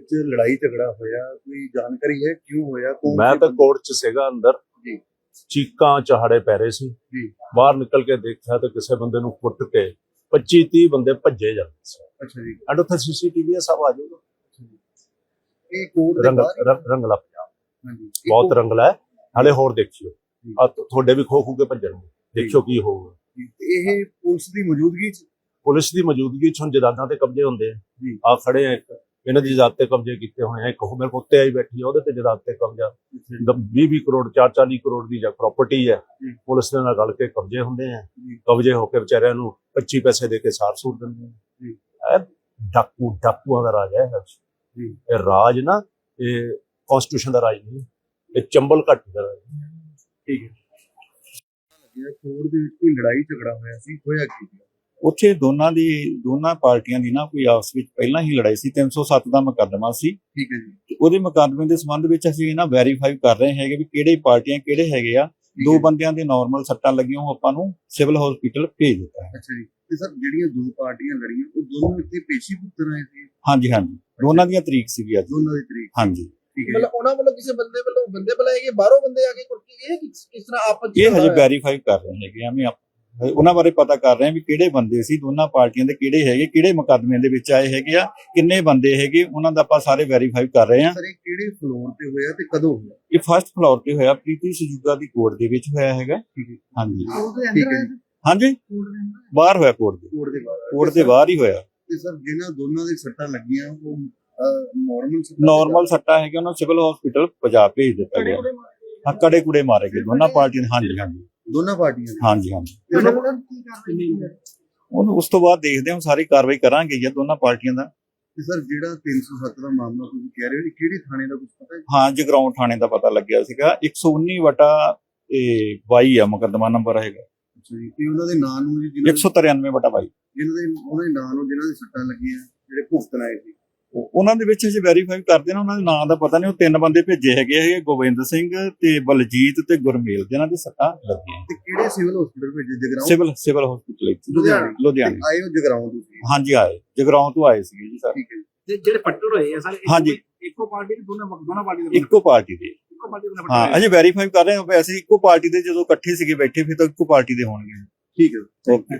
ਵਿੱਚ ਲੜਾਈ ਝਗੜਾ ਹੋਇਆ ਕੋਈ ਜਾਣਕਾਰੀ ਹੈ ਕਿਉਂ ਹੋਇਆ ਕੌਣ ਮੈਂ ਤਾਂ? ਕੋਰਟ 'ਚ ਸੀਗਾ ਅੰਦਰ। ਜੀ। ਚੀਕਾਂ ਚਹਾੜੇ ਪੈ ਰਹੇ ਸੀ। ਜੀ। ਬਾਹਰ ਨਿਕਲ ਕੇ ਦੇਖਿਆ ਤਾਂ ਕਿਸੇ ਬੰਦੇ ਨੂੰ ਕੁੱਟ ਕੇ 25 30 ਬੰਦੇ ਭੱਜੇ ਜਾਂਦੇ ਸੀ। ਅੱਛਾ ਜੀ। ਐਂਡ ਉੱਥੇ ਸੀਸੀਟੀਵੀ ਹੈ ਸਭ ਆ ਜਾਊਗਾ। ਇਹ ਕੋਰਟ ਦੇ ਬਾਹਰ ਰੰਗਲਾ ਪੰਜਾਬ। ਹਾਂਜੀ। ਬਹੁਤ ਰੰਗਲਾ ਹੈ। ਹਾਲੇ ਹੋਰ ਦੇਖਿਓ। ਆ ਤੁਹਾਡੇ ਵੀ ਖੋ ਖੂ ਕੇ ਭੱਜਣਗੇ। ਦੇਖਿਓ ਕੀ ਹੋਊਗਾ। ਇਹ ਪੁਲਿਸ ਦੀ ਮੌਜੂਦਗੀ ਚ? ਪੁਲਿਸ ਦੀ ਮੌਜੂਦਗੀ 'ਚ ਹੁਣ ਜਦਾਦਾਂ ਤੇ ਕਬਜ਼ੇ ਹੁੰਦੇ ਆ। ਆ ਖੜੇ ਆ ਇੱਕ। ਇਹਨਾਂ ਦੀ ਜਦਾਦ ਤੇ ਕਬਜ਼ੇ ਕੀਤੇ ਹੋਏ ਆ ਇੱਕ ਉਹ ਮੇਰੇ ਕੋਲ ਉੱਤੇ ਆਈ ਬੈਠੀ ਆ ਉਹਦੇ ਤੇ ਜਦਾਦ ਤੇ ਕਬਜ਼ਾ 20 20 ਕਰੋੜ 4 40 ਕਰੋੜ ਦੀ ਜਾਂ ਪ੍ਰਾਪਰਟੀ ਹੈ। ਪੁਲਿਸ ਦੇ ਨਾਲ ਰਲ ਕੇ ਕਬਜ਼ੇ ਹੁੰਦੇ ਆ। ਕਬਜ਼ੇ ਹੋ ਕੇ ਵਿਚਾਰਿਆਂ ਨੂੰ 25 ਪੈਸੇ ਦੇ ਕੇ ਸਾਰ ਸੂਰ ਦਿੰਦੇ ਆ ਡਾਕੂ ਡਾਕੂਆਂ ਦਾ ਰਾਜ ਹੈ ਇਹ। ਜੀ। ਇਹ ਰਾਜ ਨਾ ਇਹ ਕਨਸਟੀਟਿਊਸ਼ਨ ਦਾ ਰਾਜ ਨਹੀਂ ਇਹ ਚੰਬਲ ਘੱਟ ਦਾ ਰਾਜ ਹੈ। ਠੀਕ ਹੈ ਲੱਗਿਆ ਕੋਰਟ ਦੇ ਵਿੱਚ ਕੋਈ ਲੜਾਈ ਝਗੜਾ ਹੋਇਆ ਸੀ ਹੋਇਆ ਕੀ? ਉੱਥੇ ਦੋਨਾਂ ਦੀ ਦੋਨਾਂ ਪਾਰਟੀਆਂ ਦੀ ਨਾ ਕੋਈ ਆਪਸ ਵਿੱਚ ਪਹਿਲਾਂ ਹੀ ਲੜਾਈ ਸੀ 307 ਦਾ ਮੁਕੱਦਮਾ ਸੀ। ਠੀਕ ਹੈ ਜੀ। ਤੇ ਉਹਦੇ ਮੁਕੱਦਮੇ ਦੇ ਸੰਬੰਧ ਵਿੱਚ ਅਸੀਂ ਨਾ ਵੈਰੀਫਾਈ ਕਰ ਰਹੇ ਹੈਗੇ ਵੀ ਕਿਹੜੇ ਪਾਰਟੀਆਂ ਕਿਹੜੇ ਹੈਗੇ ਆ। ਦੋ। ਬੰਦਿਆਂ ਦੇ ਨਾਰਮਲ ਸੱਟਾਂ ਲੱਗੀਆਂ ਉਹ ਆਪਾਂ ਨੂੰ ਸਿਵਲ ਹਸਪੀਟਲ ਭੇਜ ਦਿੱਤਾ ਹੈ। ਅੱਛਾ ਜੀ। ਤੇ ਸਰ ਜਿਹੜੀਆਂ ਦੋ ਪਾਰਟੀਆਂ ਲੜੀਆਂ ਉਹ ਦੋਨੋਂ ਇੱਥੇ ਪੇਸ਼ੀ ਪੁੱਤਰ ਆਏ ਸੀ ਹਾਂਜੀ। ਹਾਂਜੀ ਦੋਨਾਂ ਦੀਆਂ ਤਰੀਕ ਸੀਗੀ ਅੱਜ। ਦੋਨਾਂ ਦੀ ਤਰੀਕ। ਹਾਂਜੀ। ਮਤਲਬ ਉਹਨਾਂ ਵੱਲੋਂ ਕਿਸੇ ਬੰਦੇ ਵੱਲੋਂ ਬੰਦੇ ਬੁਲਾਏ ਗਏ ਬਾਹਰੋਂ ਬੰਦੇ ਆ ਕੇ ਕੁੱਟ ਕੇ ਗਏ ਕਿਸ ਤਰ੍ਹਾਂ ਆਪਸ ਇਹ ਹਜੇ? ਵੈਰੀਫਾਈ ਕਰ ਰਹੇ ਹੈਗੇ ਆ ਵੀ ਆਪ- ਉਹਨਾਂ ਬਾਰੇ ਪਤਾ ਕਰ ਰਹੇ ਆ ਵੀ ਕਿਹੜੇ ਬੰਦੇ ਸੀ ਦੋਨਾਂ ਪਾਰਟੀਆਂ ਦੇ ਕਿਹੜੇ ਹੈਗੇ ਕਿਹੜੇ ਮੁਕੱਦਮੇ ਦੇ ਵਿੱਚ ਆਏ ਹੈਗੇ ਆ ਕਿੰਨੇ ਬੰਦੇ ਹੈਗੇ ਉਹਨਾਂ ਦਾ ਆਪਾਂ ਸਾਰੇ ਵੈਰੀਫਾਈ ਕਰ ਰਹੇ ਆ ਸਰ ਇਹ ਕਿਹੜੇ ਫਲੋਰ ਤੇ ਹੋਇਆ ਤੇ ਕਦੋਂ ਹੋਇਆ? ਇਹ ਫਸਟ ਫਲੋਰ ਤੇ ਹੋਇਆ ਪ੍ਰੀਤੀ ਸਜੂਗਾ ਦੀ ਕੋਰਟ ਦੇ ਵਿੱਚ ਹੋਇਆ ਹੈਗਾ। ਹੈ। ਹਾਂਜੀ। ਠੀਕ ਹੈ ਜੀ। ਹਾਂਜੀ। ਬਾਹਰ ਹੋਇਆ ਕੋਰਟ ਦੇ। ਕੋਰਟ ਦੇ ਬਾਹਰ। ਕੋਰਟ ਦੇ ਬਾਹਰ ਹੀ ਹੋਇਆ। ਤੇ ਸਰ ਜਿਨ੍ਹਾਂ ਦੋਨਾਂ ਦੇ ਸੱਟਾਂ ਲੱਗੀਆਂ ਉਹ ਨਾਰਮਲ ਨਾਰਮਲ ਸੱਟਾ ਹੈਗਾ ਉਹਨਾਂ ਸਿਵਲ ਹਸਪੀਟਲ ਪੰਜਾਬ ਭੇਜ ਦਿੱਤਾ ਗਿਆ। ਹਾਂ ਕੜੇ ਕੁੜੇ ਮਾਰੇ ਗਏ। ਦੋਨਾਂ ਪਾਰਟੀਆਂ ਨੇ ਹਾਂਜੀ ਹਾਂਜੀ। ਦੋਨਾਂ ਪਾਰਟੀਆਂ ਦੇ। ਹਾਂਜੀ ਹਾਂਜੀ। ਉਹਨਾਂ ਉਹਨਾਂ- ਵੱਲੋਂ ਕੀ ਕਾਰਵਾਈ ਕੀਤੀ ਹੈ? ਉਹਨੂੰ ਉਸ ਤੋਂ ਬਾਅਦ ਦੇਖਦੇ ਹਾਂ ਸਾਰੀ ਕਾਰਵਾਈ ਕਰਾਂਗੇ ਜੀ ਦੋਨਾਂ ਪਾਰਟੀਆਂ ਦਾ। ਤੇ ਸਰ ਜਿਹੜਾ 307 ਦਾ ਮਾਮਲਾ ਤੁਸੀਂ ਕਹਿ ਰਹੇ ਹੋ ਇਹ ਕਿਹੜੇ ਥਾਣੇ ਦਾ ਕੁਝ ਪਤਾ ਹੈ? ਹਾਂ ਜਗਰਾਉਂ ਥਾਣੇ ਦਾ ਪਤਾ ਲੱਗਿਆ ਸੀਗਾ। 119 ਵਟਾ ਇਹ 22 ਆ ਮੁਕੱਦਮਾ ਨੰਬਰ ਹੈਗਾ। ਅੱਛਾ ਜੀ ਤੇ ਉਹਨਾਂ ਦੇ ਨਾਂ ਨੂੰ ਜੀ ਜਿਨ੍ਹਾਂ 193 ਵਟਾ 22 ਜਿਨ੍ਹਾਂ ਦੇ ਉਹਨਾਂ ਦੇ ਨਾਂ ਨੂੰ ਜਿਨ੍ਹਾਂ ਦੇ ਸੱਟਾਂ ਲੱਗੀਆਂ ਜਿਹੜੇ ਭੁਗਤਣ ਆਏ ਸੀ। ਉਹਨਾਂ ਦੇ ਵਿੱਚ ਅਸੀਂ ਵੈਰੀਫਾਈ ਕਰਦੇ ਨਾ ਉਹਨਾਂ ਦੇ ਨਾਂ ਦਾ ਪਤਾ ਨਹੀਂ ਉਹ ਤਿੰਨ ਬੰਦੇ ਭੇਜੇ ਹੈਗੇ ਹੈਗੇ ਗੋਬਿੰਦ ਸਿੰਘ ਤੇ ਬਲਜੀਤ ਤੇ ਗੁਰਮੇਲ ਜਿਨ੍ਹਾਂ ਦੇ ਸੱਟਾਂ ਲੱਗੀਆਂ। ਤੇ ਕਿਹੜੇ ਸਿਵਲ ਹਸਪੀਟਲ ਭੇਜੇ? ਜਗਰਾਉਂ? ਸਿਵਲ ਸਿਵਲ ਹਸਪੀਟਲ ਲੁਧਿਆਣੇ। ਲੁਧਿਆਣੇ। ਆਏ ਹੋ ਜਗਰਾਉਂ ਤੁਸੀਂ ਹਾਂਜੀ ਆਏ। ਜਗਰਾਉਂ ਤੋਂ ਆਏ ਸੀਗੇ ਜੀ ਸਰ। ਠੀਕ ਹੈ ਜੀ। ਤੇ ਜਿਹੜੇ ਫੱਟੜ ਹੋਏ ਆ ਸਾਰੇ ਹਾਂਜੀ। ਇੱਕੋ ਪਾਰਟੀ ਦੇ ਦੋਨਾਂ ਦੋਨਾਂ ਪਾਰਟੀ ਦੇ ਇੱਕੋ ਪਾਰਟੀ ਦੇ। ਇੱਕੋ ਪਾਰਟੀ ਦੇ ਹਾਂ ਅਜੇ ਵੈਰੀਫਾਈ ਕਰ ਰਹੇ ਹਾਂ ਵੈਸੇ ਇੱਕੋ ਪਾਰਟੀ ਦੇ ਜਦੋਂ ਇਕੱਠੇ ਸੀਗੇ ਬੈਠੇ ਫਿਰ ਤਾਂ ਇੱਕੋ ਪਾਰਟੀ ਦੇ ਹੋਣਗੇ। ਠੀਕ ਹੈ। ਓਕੇ